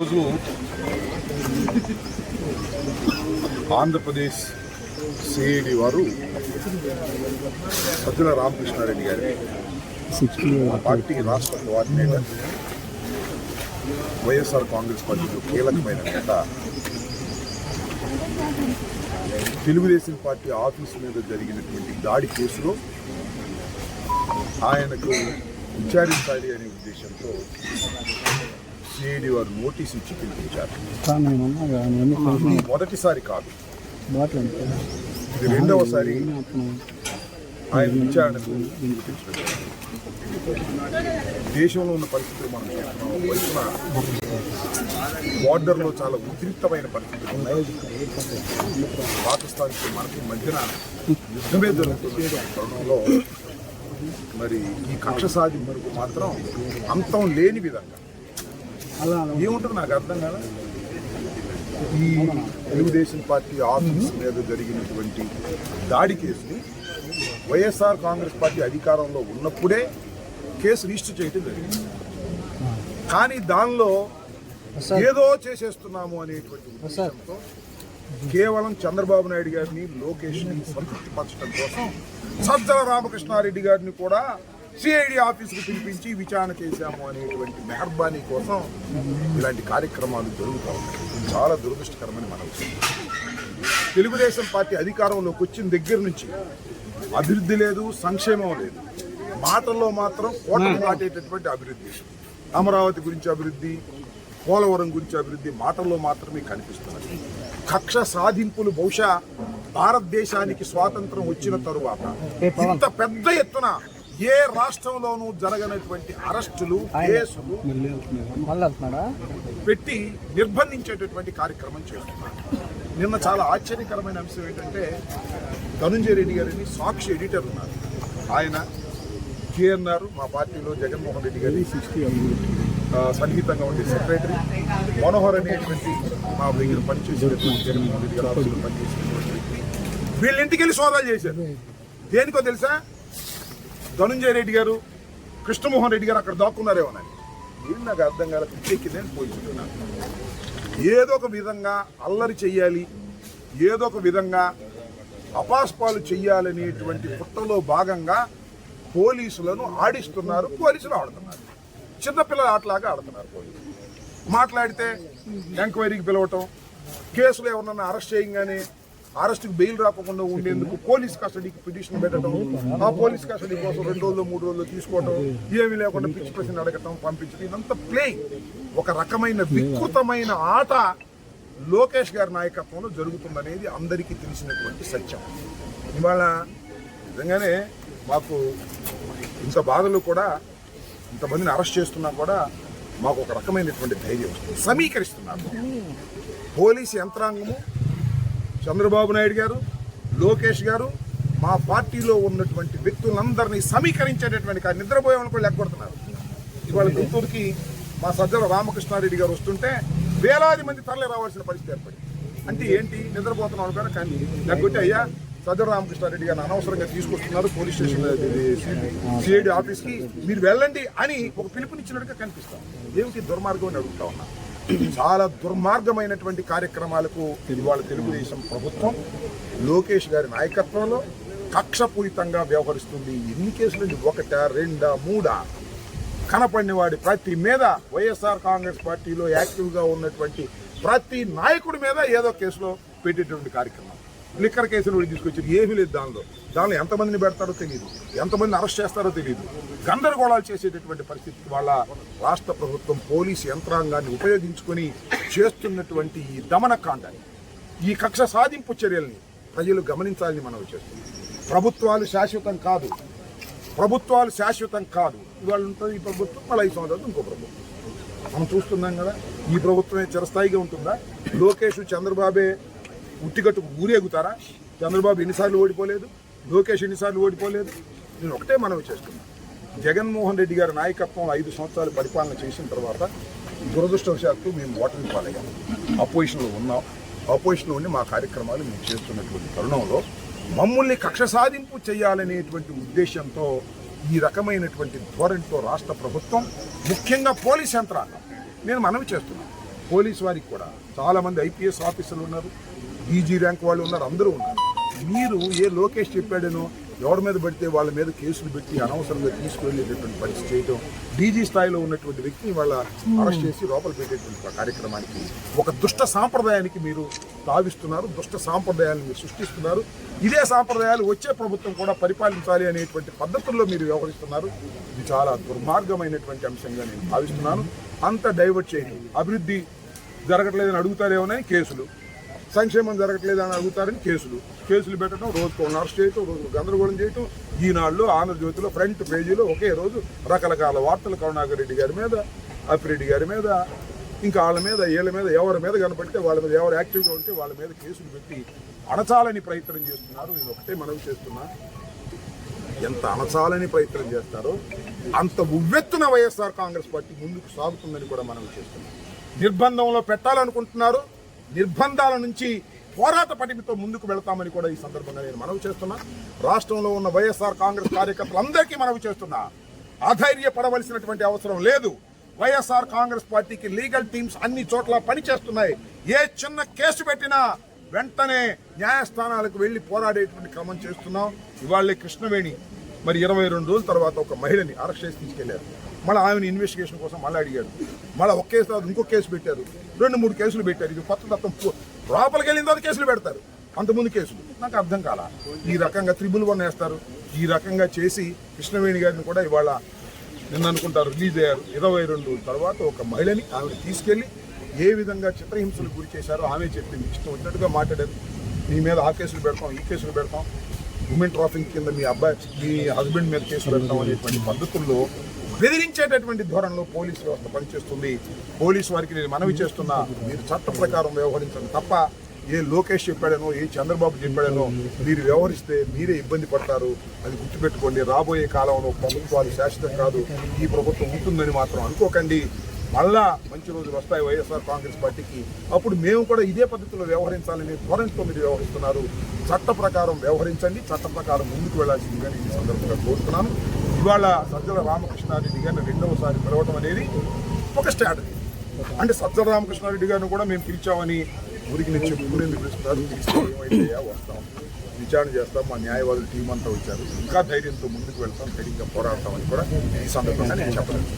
రోజు ఆంధ్రప్రదేశ్ సిఐడి వారు సజ్జల రామకృష్ణారెడ్డి గారి పార్టీ రాష్ట్ర కోఆర్డినేటర్ వైఎస్ఆర్ కాంగ్రెస్ పార్టీలో కీలకమైన నేత తెలుగుదేశం పార్టీ ఆఫీస్ మీద జరిగినటువంటి దాడి కేసులో ఆయనకు విచారించాలి అనే ఉద్దేశంతో సిఐడి వారు నోటీస్ ఇచ్చి పిలిపించారు మొదటిసారి కాదు. ఇది రెండవసారి ఆయన విచారణకు. దేశంలో ఉన్న పరిస్థితులు మనం చూస్తున్నాం. వైపున బార్డర్లో చాలా ఉద్రిక్తమైన పరిస్థితులు ఉన్నాయి. పాకిస్తాన్కి మనకి మధ్యన యుద్ధమే జరుగుతున్న తరుణంలో మరి ఈ కక్ష సాధింపుకు మాత్రం అంతం లేని విధంగా ఏముంటుంది నాకు అర్థం కాదా ఈ తెలుగుదేశం పార్టీ ఆఫీస్ మీద జరిగినటువంటి దాడి కేసుని వైఎస్ఆర్ కాంగ్రెస్ పార్టీ అధికారంలో ఉన్నప్పుడే కేసు రిజిస్టర్ చేయటం జరిగింది. కానీ దానిలో ఏదో చేసేస్తున్నాము అనేటువంటి ఉద్దేశంతో కేవలం చంద్రబాబు నాయుడు గారిని లోకేష్ని సంతృప్తిపరచడం కోసం సజ్జల రామకృష్ణారెడ్డి గారిని కూడా సిఐడి ఆఫీసుకు పిలిపించి విచారణ చేశాము అనేటువంటి మెహర్బానీ కోసం ఇలాంటి కార్యక్రమాలు జరుగుతూ ఉన్నాయి. ఇది చాలా దురదృష్టకరమని మనం తెలుగుదేశం పార్టీ అధికారంలోకి వచ్చిన దగ్గర నుంచి అభివృద్ధి లేదు సంక్షేమం లేదు. మాటల్లో మాత్రం కోటలు దాటేటటువంటి అభివృద్ధి. అమరావతి గురించి అభివృద్ధి పోలవరం గురించి అభివృద్ధి మాటల్లో మాత్రమే కనిపిస్తున్నది. కక్ష సాధింపులు బహుశా భారతదేశానికి స్వాతంత్రం వచ్చిన తరువాత ఇంత పెద్ద ఎత్తున ఏ రాష్ట్రంలోనూ జరగనటువంటి అరెస్టులు కేసులు పెట్టి నిర్బంధించేటటువంటి కార్యక్రమం చేస్తున్నారు. నిన్న చాలా ఆశ్చర్యకరమైన అంశం ఏంటంటే ధనుంజయ రెడ్డి గారిని సాక్షి ఎడిటర్ ఉన్నారు. ఆయన కేఎన్ఆర్ మా పార్టీలో జగన్మోహన్ రెడ్డి గారి సన్నిహితంగా ఉండే సెక్రటరీ. మనోహర్ అనేటువంటి మా దగ్గర పనిచేసేటువంటి జగన్మోహన్ రెడ్డి గారు పనిచేసేటువంటి వ్యక్తి. వీళ్ళ ఇంటికి వెళ్ళి సోదాలు చేశారు. దేనికో తెలుసా? ధనుంజయ రెడ్డి గారు కృష్ణమోహన్ రెడ్డి గారు అక్కడ దాక్కున్నారేమోనని ఏం నాకు అర్థం కాల పిచ్చెక్కిందని పోయించుకున్నాను ఏదో ఒక విధంగా అల్లరి చెయ్యాలి ఏదో ఒక విధంగా అపాస్పాలు చెయ్యాలనేటువంటి పుట్టలో భాగంగా పోలీసులను ఆడిస్తున్నారు పోలీసులు ఆడుతున్నారు. చిన్నపిల్లల ఆటలాగా ఆడుతున్నారు పోలీసులు. మాట్లాడితే ఎంక్వైరీకి పిలవటం కేసులు ఎవరన్నా అరెస్ట్ చేయగానే అరెస్ట్కి బెయిల్ రాకుండా ఉండేందుకు పోలీస్ కస్టడీకి పిటిషన్ పెట్టడం ఆ పోలీస్ కస్టడీ కోసం రెండు రోజులు మూడు రోజులు తీసుకోవడం ఏమీ లేకుండా పిచ్చి ప్రశ్న అడగటం పంపించడం ఇదంతా ప్లే ఒక రకమైన వికృతమైన ఆట లోకేష్ గారి నాయకత్వంలో జరుగుతుందనేది అందరికీ తెలిసినటువంటి సత్యం. ఇవాళ నిజంగానే మాకు ఇంత బాధలు కూడా ఇంతమందిని అరెస్ట్ చేస్తున్నా కూడా మాకు ఒక రకమైనటువంటి ధైర్యం వస్తుంది. సమీకరిస్తున్నారు పోలీసు యంత్రాంగము చంద్రబాబు నాయుడు గారు లోకేష్ గారు మా పార్టీలో ఉన్నటువంటి వ్యక్తులందరినీ సమీకరించేటటువంటి కాదు నిద్రపోయే వాళ్ళు కూడా లెక్కొడుతున్నారు. ఇవాళ గుంటూరుకి మా సజ్జల రామకృష్ణారెడ్డి గారు వస్తుంటే వేలాది మంది తరలి రావాల్సిన పరిస్థితి ఏర్పడింది. అంటే ఏంటి? నిద్రపోతున్నాం అనుకోని కానీ లేకపోతే అయ్యా సజ్జల రామకృష్ణారెడ్డి గారిని అనవసరంగా తీసుకొస్తున్నారు పోలీస్ స్టేషన్ సిఐడి ఆఫీస్కి. మీరు వెళ్ళండి అని ఒక పిలుపునిచ్చినట్టుగా కనిపిస్తాం. ఏమిటి దుర్మార్గం అని అడుగుతా ఉన్నా? చాలా దుర్మార్గమైనటువంటి కార్యక్రమాలకు ఇవాళ తెలుగుదేశం ప్రభుత్వం లోకేష్ గారి నాయకత్వంలో కక్షపూరితంగా వ్యవహరిస్తుంది. ఎన్ని కేసులు ఒకట రెండా మూడా? కనపడినవాడి ప్రతి మీద వైఎస్ఆర్ కాంగ్రెస్ పార్టీలో యాక్టివ్గా ఉన్నటువంటి ప్రతి నాయకుడి మీద ఏదో కేసులో పెట్టేటువంటి కార్యక్రమం. లిక్కర్ కేసును కూడా ఏమీ లేదు దానిలో. దానిలో ఎంతమందిని పెడతారో తెలియదు ఎంతమందిని అరెస్ట్ చేస్తారో తెలియదు గందరగోళాలు చేసేటటువంటి పరిస్థితి వాళ్ళ రాష్ట్ర ప్రభుత్వం పోలీసు యంత్రాంగాన్ని ఉపయోగించుకొని చేస్తున్నటువంటి ఈ దమనకాండాన్ని ఈ కక్ష సాధింపు చర్యల్ని ప్రజలు గమనించాలని మనం చేస్తున్నాం. ప్రభుత్వాలు శాశ్వతం కాదు. ప్రభుత్వాలు శాశ్వతం కాదు. ఇవాళ ఉంటుంది ఈ ప్రభుత్వం మళ్ళీ ఐదు సంవత్సరాలు ఇంకో ప్రభుత్వం. మనం చూస్తున్నాం కదా ఈ ప్రభుత్వమే చిరస్థాయిగా ఉంటుందా? లోకేష్ చంద్రబాబే ఉట్టిగట్టుకు ఊరేగుతారా చంద్రబాబు ఎన్నిసార్లు ఓడిపోలేదు? లోకేష్ ఎన్నిసార్లు ఓడిపోలేదు? నేను ఒకటే మనవి చేస్తున్నాను జగన్మోహన్ రెడ్డి గారి నాయకత్వంలో ఐదు సంవత్సరాలు పరిపాలన చేసిన తర్వాత దురదృష్టవశాత్తు మేము ఓటమి పాలయ్యాం. అపోజిషన్లో ఉన్నాం. అపోజిషన్లో ఉండి మా కార్యక్రమాలు మేము చేస్తున్నటువంటి తరుణంలో మమ్మల్ని కక్ష సాధింపు చేయాలనేటువంటి ఉద్దేశంతో ఈ రకమైనటువంటి ధోరణితో రాష్ట్ర ప్రభుత్వం ముఖ్యంగా పోలీస్ యంత్రాంగం. నేను మనవి చేస్తున్నాను పోలీస్ వారికి కూడా చాలా మంది ఐపీఎస్ ఆఫీసర్లు ఉన్నారు. డీజీ ర్యాంక్ వాళ్ళు ఉన్నారు అందరూ ఉన్నారు. మీరు ఏ లోకేష్ చెప్పాడనో ఎవరి మీద పడితే వాళ్ళ మీద కేసులు పెట్టి అనవసరంగా తీసుకువెళ్ళేటటువంటి పరిస్థితి చేయడం డీజీ స్థాయిలో ఉన్నటువంటి వ్యక్తిని వాళ్ళ అరెస్ట్ చేసి లోపల పెట్టేటువంటి కార్యక్రమానికి ఒక దుష్ట సాంప్రదాయానికి మీరు తావిస్తున్నారు దుష్ట సాంప్రదాయాన్ని మీరు సృష్టిస్తున్నారు. ఇదే సాంప్రదాయాలు వచ్చే ప్రభుత్వం కూడా పరిపాలించాలి అనేటువంటి పద్ధతుల్లో మీరు వ్యవహరిస్తున్నారు. ఇది చాలా దుర్మార్గమైనటువంటి అంశంగా నేను భావిస్తున్నాను. అంత డైవర్ట్ చేయండి. అభివృద్ధి జరగట్లేదని అడుగుతారేమోనని కేసులు. సంక్షేమం జరగట్లేదని అడుగుతారని కేసులు. కేసులు పెట్టడం రోజుకు వన్ అరెస్ట్ చేయటం రోజు గందరగోళం చేయటం. ఈనాళ్ళు ఆంధ్రజ్యోతిలో ఫ్రంట్ పేజీలో ఒకే రోజు రకరకాల వార్తలు కరుణాకర్ రెడ్డి గారి మీద అప్పిరెడ్డి గారి మీద ఇంకా వాళ్ళ మీద వీళ్ళ మీద ఎవరి మీద కనపడితే వాళ్ళ మీద ఎవరు యాక్టివ్గా ఉంటే వాళ్ళ మీద కేసులు పెట్టి అణచాలని ప్రయత్నం చేస్తున్నారు. నేను ఒకటే మనవి చేస్తున్నా. ఎంత అణచాలని ప్రయత్నం చేస్తారో అంత ఉవ్వెత్తున వైఎస్ఆర్ కాంగ్రెస్ పార్టీ ముందుకు సాగుతుందని కూడా మనం చేస్తున్నాం. నిర్బంధంలో పెట్టాలనుకుంటున్నారు నిర్బంధాల నుంచి పోరాట పటిమితో ముందుకు వెళతామని కూడా ఈ సందర్భంగా నేను మనవి చేస్తున్నా. రాష్ట్రంలో ఉన్న వైఎస్ఆర్ కాంగ్రెస్ కార్యకర్తలందరికీ మనవి చేస్తున్నా. అధైర్యపడవలసినటువంటి అవసరం లేదు. వైఎస్ఆర్ కాంగ్రెస్ పార్టీకి లీగల్ టీమ్స్ అన్ని చోట్ల పనిచేస్తున్నాయి. ఏ చిన్న కేసు పెట్టినా వెంటనే న్యాయస్థానాలకు వెళ్ళి పోరాడేటువంటి క్రమం చేస్తున్నాం. ఇవాళే కృష్ణవేణి మరి ఇరవై రెండు రోజుల తర్వాత ఒక మహిళని అరెస్ట్ చేసి తీసుకెళ్ళారు. మళ్ళీ ఆమెను ఇన్వెస్టిగేషన్ కోసం మళ్ళీ అడిగారు మళ్ళీ ఒక కేసు తర్వాత ఇంకో కేసు పెట్టారు. రెండు మూడు కేసులు పెట్టారు. ఇది కొత్త తత్వం. లోపలికి వెళ్ళిన తర్వాత కేసులు పెడతారు. అంతకుముందు కేసులు. నాకు అర్థం కాల. ఈ రకంగా త్రిబుల్ వన్ వేస్తారు. ఈ రకంగా చేసి కృష్ణవేణి గారిని కూడా ఇవాళ నిన్న అనుకుంటారు రిలీజ్ అయ్యారు. ఇరవై రెండు రోజుల తర్వాత ఒక మహిళని ఆమెను తీసుకెళ్ళి ఏ విధంగా చిత్రహింసలకు గురి చేశారో ఆమె చెప్పింది. ఇష్టం వచ్చినట్టుగా మాట్లాడారు. మీ మీద ఆ కేసులు పెడతాం ఈ కేసులు పెడతాం. ఉమెన్ ట్రాఫింగ్ కింద మీ అబ్బాయి మీ హస్బెండ్ మీద కేసులు పెడతాం అనేటువంటి పద్ధతుల్లో బెదిరించేటటువంటి ధోరణిలో పోలీసు వ్యవస్థ పనిచేస్తుంది. పోలీసు వారికి నేను మనవి చేస్తున్నా మీరు చట్ట ప్రకారం వ్యవహరించండి తప్ప ఏ లోకేష్ చెప్పాడనో ఏ చంద్రబాబు చెప్పాడనో మీరు వ్యవహరిస్తే మీరే ఇబ్బంది పడతారు. అది గుర్తుపెట్టుకోండి రాబోయే కాలంలో ప్రభుత్వాలు శాశ్వతం కాదు ఈ ప్రభుత్వం ఉంటుందని మాత్రం అనుకోకండి. మళ్ళా మంచి రోజులు వస్తాయి వైఎస్ఆర్ కాంగ్రెస్ పార్టీకి. అప్పుడు మేము కూడా ఇదే పద్ధతిలో వ్యవహరించాలని ధోరణితో మీరు వ్యవహరిస్తున్నారు. చట్ట ప్రకారం వ్యవహరించండి చట్ట ప్రకారం ముందుకు వెళ్ళాల్సిందిగా నేను ఈ సందర్భంగా కోరుతున్నాను. ఇవాళ సజ్జల రామకృష్ణారెడ్డి గారిని రెండవసారి పిలవటం అనేది ఒక స్ట్రాటజీ. అంటే సజ్జల రామకృష్ణారెడ్డి గారిని కూడా మేము పిలిచామని ఊరికి నేను చెప్పుకునేందుకు పిలుస్తున్నారు. ఏమైతే వస్తాం. విచారణ చేస్తాం. మా న్యాయవాదులు టీం అంతా వచ్చారు. ఇంకా ధైర్యంతో ముందుకు వెళ్తాం. ధైర్యంగా పోరాడతామని కూడా ఈ సందర్భంగా నేను చెప్పలేదు.